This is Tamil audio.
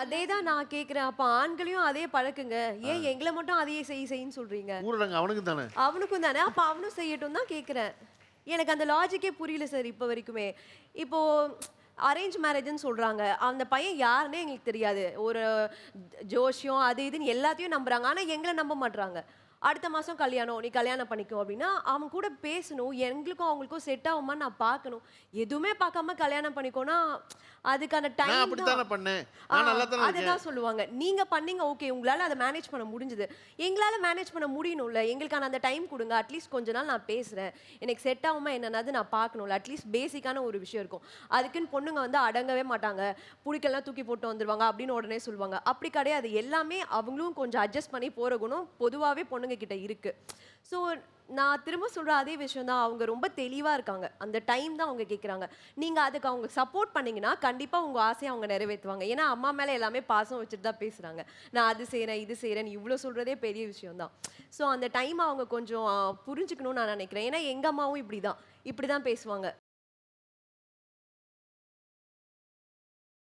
அதே தான் நான் கேக்குறேன். அப்ப ஆண்களையும் அதே பழக்குங்க. ஏன் எங்களை மட்டும் அதையே செய் செய்ன்னு சொல்றீங்க? ஊரடங்கு அவனுக்கு தானே? அவனுக்கும் தானே. அப்ப அவனும் செய்யட்டும் தான் கேக்குறேன். எனக்கு அந்த லாஜிக்கே புரியல சார் இப்போ வரைக்குமே. இப்போ அரேஞ்ச் மேரேஜ்னு சொல்றாங்க. அந்த பையன் யாருன்னே எங்களுக்கு தெரியாது. ஒரு ஜோஷியம் அது இதுன்னு எல்லாத்தையும் நம்புறாங்க. ஆனா எங்களை நம்ப மாட்றாங்க. அடுத்த மாசம் கல்யாணம் நீ கல்யாணம் பண்ணிக்கோ அப்படின்னா அவன் கூட பேசணும் எங்களுக்கும் அவங்களுக்கும் செட் ஆகுமா நான் பார்க்கணும். எதுவுமே பார்க்காம கல்யாணம் பண்ணிக்கோனா அதுக்கான டைம் அதுதான் சொல்லுவாங்க. நீங்க பண்ணீங்க ஓகே உங்களால அதை மேனேஜ் பண்ண முடிஞ்சது. எங்களால மேனேஜ் பண்ண முடியணும்ல. எங்களுக்கான அந்த டைம் கொடுங்க. அட்லீஸ்ட் கொஞ்ச நாள் நான் பேசுறேன். எனக்கு செட் ஆகுமா என்னன்னாது நான் பார்க்கணும்ல. அட்லீஸ்ட் பேசிக்கான ஒரு விஷயம் இருக்கும். அதுக்குன்னு பொண்ணுங்க வந்து அடங்கவே மாட்டாங்க. புடிக்கெல்லாம் தூக்கி போட்டு வந்துருவாங்க அப்படின்னு உடனே சொல்லுவாங்க. அப்படி கிடையாது. எல்லாமே அவங்களும் கொஞ்சம் அட்ஜஸ்ட் பண்ணி போற குணம் பொதுவாகவே பொண்ணுங்க கிட்ட இருக்கு. ஸோ நான் திரும்ப சொல்ற அதே விஷயம் தான் அவங்க ரொம்ப தெளிவா இருக்காங்க. அந்த டைம் தான் அவங்க கேட்குறாங்க நீங்க அதுக்கு அவங்க சப்போர்ட் பண்ணீங்கன்னா கண்டிப்பா உங்க ஆசையை அவங்க நிறைவேற்றுவாங்க. ஏன்னா அம்மா மேலே எல்லாமே பாசம் வச்சுட்டு தான் பேசுறாங்க. நான் அது செய்கிறேன் இது செய்கிறேன் இவ்வளோ சொல்றதே பெரிய விஷயம் தான். ஸோ அந்த டைம் அவங்க கொஞ்சம் புரிஞ்சுக்கணும்னு நான் நினைக்கிறேன். ஏன்னா எங்க அம்மாவும் இப்படி இப்படிதான். இப்படிதான் பேசுவாங்க.